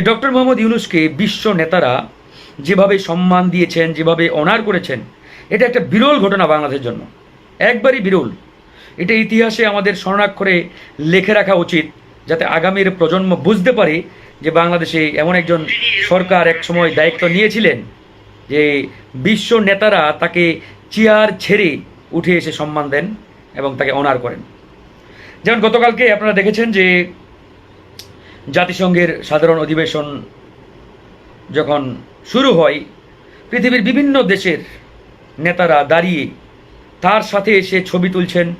Doctor Mohammad ইউনুসকে বিশ্ব নেতারা যেভাবে সম্মান দিয়েছেন, যেভাবে অনার করেছেন, এটা একটা বিরল ঘটনা বাংলাদেশের জন্য। একবারই বিরল। এটা ইতিহাসে আমাদের স্মরণাক্ষরে লেখে রাখা উচিত যাতে আগামীর প্রজন্ম বুঝতে পারে যে বাংলাদেশে এমন একজন সরকার এক সময় দায়িত্ব নিয়েছিলেন যে বিশ্ব নেতারা তাকে চেয়ার ছেড়ে উঠে এসে সম্মান দেন এবং তাকে অনার করেন। যেমন গতকালকে আপনারা দেখেছেন যে জাতিসংঘের সাধারণ অধিবেশন যখন শুরু হয়, পৃথিবীর বিভিন্ন দেশের নেতারা দাঁড়িয়ে তার সাথে এসে ছবি তুলছেন,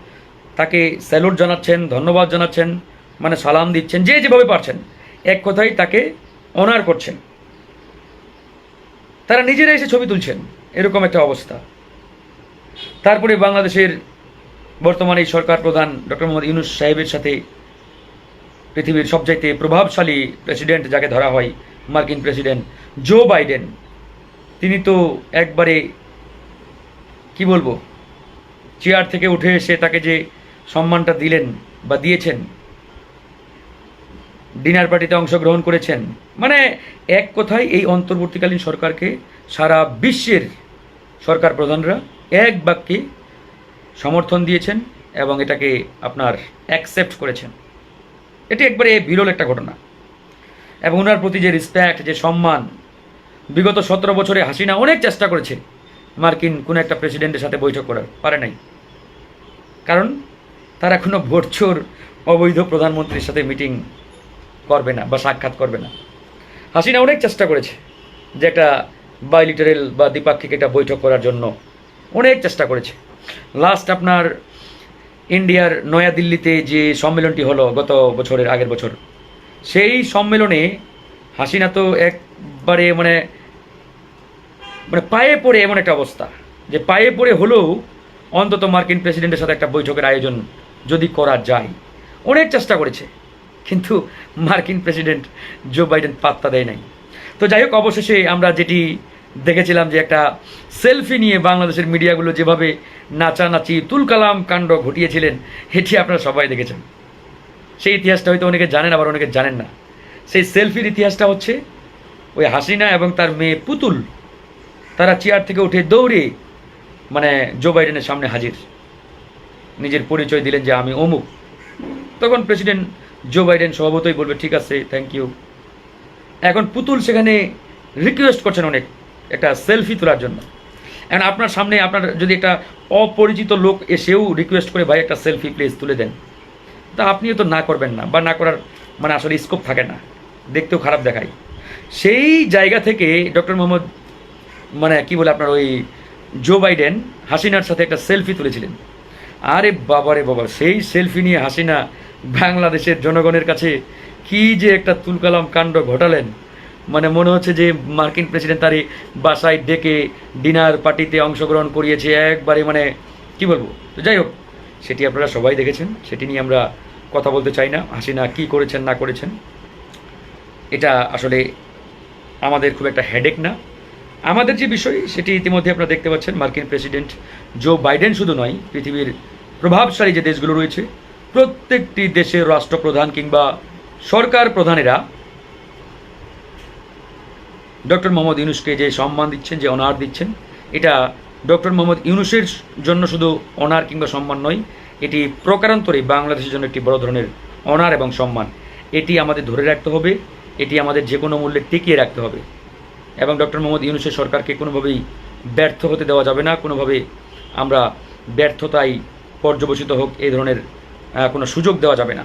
তাকে স্যালুট জানাচ্ছেন, ধন্যবাদ জানাচ্ছেন মানে সালাম দিচ্ছেন, যে যেভাবে পারছেন, এক কথায় তাকে অনার করছেন। তারা নিজেরা এসে ছবি তুলছেন, এরকম একটা অবস্থা। তারপরে বাংলাদেশের বর্তমানে এই সরকার প্রধান ডক্টর মোহাম্মদ ইউনুস সাহেবের সাথে পৃথিবীর সবচাইতে প্রভাবশালী প্রেসিডেন্ট যাকে ধরা হয় মার্কিন প্রেসিডেন্ট জো বাইডেন। তিনি তো একবারে, কি বলব, চেয়ার থেকে উঠে এসে তাকে যে সম্মানটা দিলেন বা দিয়েছেন, ডিনার পার্টিতে অংশগ্রহণ করেছেন মানে এক কথায় এই অন্তর্বর্তীকালীন সরকারকে সারা বিশ্বের সরকার প্রধানরা এক বাক্যে সমর্থন দিয়েছেন এবং এটাকে আপনার অ্যাকসেপ্ট করেছেন। এটি একবারে বিরল একটা ঘটনা। এবং ওনার প্রতি যে রেসপেক্ট যে সম্মান, বিগত সতেরো বছরে হাসিনা অনেক চেষ্টা করেছে মার্কিন কোনো একটা প্রেসিডেন্টের সাথে বৈঠক করার, পারে নাই। কারণ তারা কোনো ভোটচোর অবৈধ প্রধানমন্ত্রীর সাথে মিটিং করবে না বা সাক্ষাৎ করবে না। হাসিনা অনেক চেষ্টা করেছে যে একটা বাইলিটারেল বা দ্বিপাক্ষিক একটা বৈঠক করার জন্য। অনেক চেষ্টা করেছে। লাস্ট আপনার ইন্ডিয়ার নয়াদিল্লিতে যে সম্মেলনটি হলো গত বছরের আগের বছর, সেই সম্মেলনে হাসিনা তো একবারে মানে মানে পায়ে পড়ে এমন একটা অবস্থা যে পায়ে পড়ে হলেও অন্তত মার্কিন প্রেসিডেন্টের সাথে একটা বৈঠকের আয়োজন যদি করা যায়, অনেক চেষ্টা করেছে, কিন্তু মার্কিন প্রেসিডেন্ট জো বাইডেন পাত্তা দেয় নাই। তো যাই হোক, অবশেষে আমরা যেটি দেখেছিলাম যে একটা সেলফি নিয়ে বাংলাদেশের মিডিয়াগুলো যেভাবে নাচানাচি, তুলকালাম কাণ্ড ঘটিয়েছিলেন, এটি আপনারা সবাই দেখেছেন। সেই ইতিহাসটা হয়তো অনেকে জানেন, আবার অনেকে জানেন না। সেই সেলফির ইতিহাসটা হচ্ছে ওই হাসিনা এবং তার মেয়ে পুতুল। তারা চেয়ার থেকে উঠে দৌড়ে মানে জো বাইডেনের সামনে হাজির। নিজের পরিচয় দিলেন যে আমি অমুক। তখন প্রেসিডেন্ট জো বাইডেন স্বভাবতই বলবে, ঠিক আছে থ্যাংক ইউ এখন পুতুল সেখানে রিকোয়েস্ট করছেন অনেক। একটা সেলফি তোলার জন্য। এখন আপনার সামনে আপনার যদি একটা অপরিচিত লোক এসেও রিকোয়েস্ট করে, ভাই, একটা সেলফি প্লেস তুলে দেন। তা আপনিও তো না করবেন না, বা না করার মানে আসলে স্কোপ থাকে না। দেখতেও খারাপ দেখায়। সেই জায়গা থেকে ডক্টর মোহাম্মদ মানে কি বলে আপনার ওই জো বাইডেন হাসিনার সাথে একটা সেলফি তুলেছিলেন। আরে বাবারে বাবা, সেই সেলফি নিয়ে হাসিনা বাংলাদেশের জনগণের কাছে কি যে একটা তুলকালাম কাণ্ড ঘটালেন। মানে মনে হচ্ছে যে মার্কিন প্রেসিডেন্ট তারই বাসায় ডেকে ডিনার পার্টিতে অংশগ্রহণ করিয়েছে একবারে মানে কি বলব? তো যাই হোক, সেটি আপনারা সবাই দেখেছেন, সেটি নিয়ে আমরা কথা বলতে চাই না। হাসিনা কি করেছেন, না করেছেন, এটা আসলে আমাদের খুব একটা হেডেক না। আমাদের যে বিষয়, সেটি ইতিমধ্যে আপনারা দেখতে পাচ্ছেন, মার্কিন প্রেসিডেন্ট জো বাইডেন শুধু নয়, পৃথিবীর প্রভাবশালী যে দেশগুলো রয়েছে, প্রত্যেকটি দেশের রাষ্ট্রপ্রধান কিংবা সরকার প্রধানেরা ডক্টর মোহাম্মদ ইউনুসকে যে সম্মান দিচ্ছেন, যে অনার দিচ্ছেন, এটা ডক্টর মোহাম্মদ ইউনুসের জন্য শুধু অনার কিংবা সম্মান নয়, এটি প্রকারান্তরে বাংলাদেশের জন্য একটি বড় ধরনের অনার এবং সম্মান। এটি আমাদের ধরে রাখতে হবে, এটি আমাদের যে কোনো মূল্যে টিকিয়ে রাখতে হবে। এবং ডক্টর মোহাম্মদ ইউনুসের সরকারকে কোনোভাবেই ব্যর্থ হতে দেওয়া যাবে না, কোনোভাবে আমরা ব্যর্থতায় পর্যবসিত হোক, এই ধরনের কোনো সুযোগ দেওয়া যাবে না।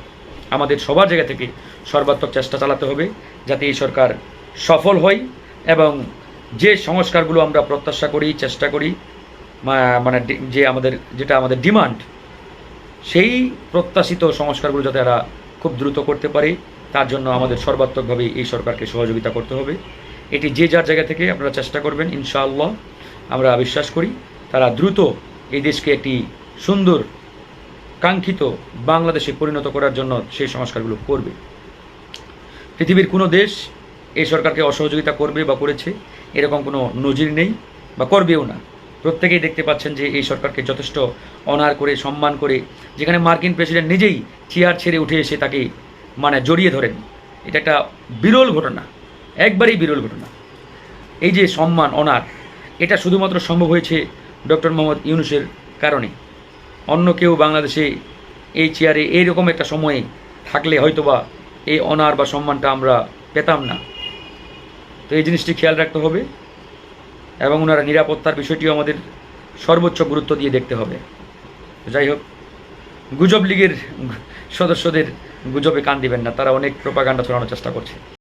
আমাদের সবার জায়গা থেকে সর্বাত্মক চেষ্টা চালাতে হবে, যাতে এই সরকার সফল হয়। এবং যে সংস্কারগুলো আমরা প্রত্যাশা করি, চেষ্টা করি মানে যে আমাদের, যেটা আমাদের ডিমান্ড, সেই প্রত্যাশিত সংস্কারগুলো যাতে এরা খুব দ্রুত করতে পারে, তার জন্য আমাদের সর্বাত্মকভাবে এই সরকারকে সহযোগিতা করতে হবে। এটি যে যার জায়গা থেকে আপনারা চেষ্টা করবেন, ইনশাআল্লাহ, আমরা বিশ্বাস করি, তারা দ্রুত এই দেশকে একটি সুন্দর, কাঙ্ক্ষিত বাংলাদেশে পরিণত করার জন্য সেই সংস্কারগুলো করবে। পৃথিবীর কোনো দেশ এই সরকারকে অসহযোগিতা করবে বা করেছে, এরকম কোনো নজির নেই বা করবেও না। প্রত্যেকেই দেখতে পাচ্ছেন যে এই সরকারকে যথেষ্ট অনার করে, সম্মান করে, যেখানে মার্কিন প্রেসিডেন্ট নিজেই চেয়ার ছেড়ে উঠে এসে তাকে মানে জড়িয়ে ধরেন। এটা একটা বিরল ঘটনা, একবারেই বিরল ঘটনা। এই যে সম্মান, অনার, এটা শুধুমাত্র সম্ভব হয়েছে ডক্টর মোহাম্মদ ইউনুসের কারণে। অন্য কেউ বাংলাদেশে এই চেয়ারে এইরকম একটা সময়ে থাকলে হয়তোবা এই অনার বা সম্মানটা আমরা পেতাম না। তো এই জিনিসটি খেয়াল রাখতে হবে এবং ওনারা নিরাপত্তার বিষয়টিও আমাদের সর্বোচ্চ গুরুত্ব দিয়ে দেখতে হবে। যাই হোক, গুজব লীগের সদস্যদের গুজবে কান দিবেন না, তারা অনেক প্রোপাগান্ডা ছড়ানোর চেষ্টা করছে।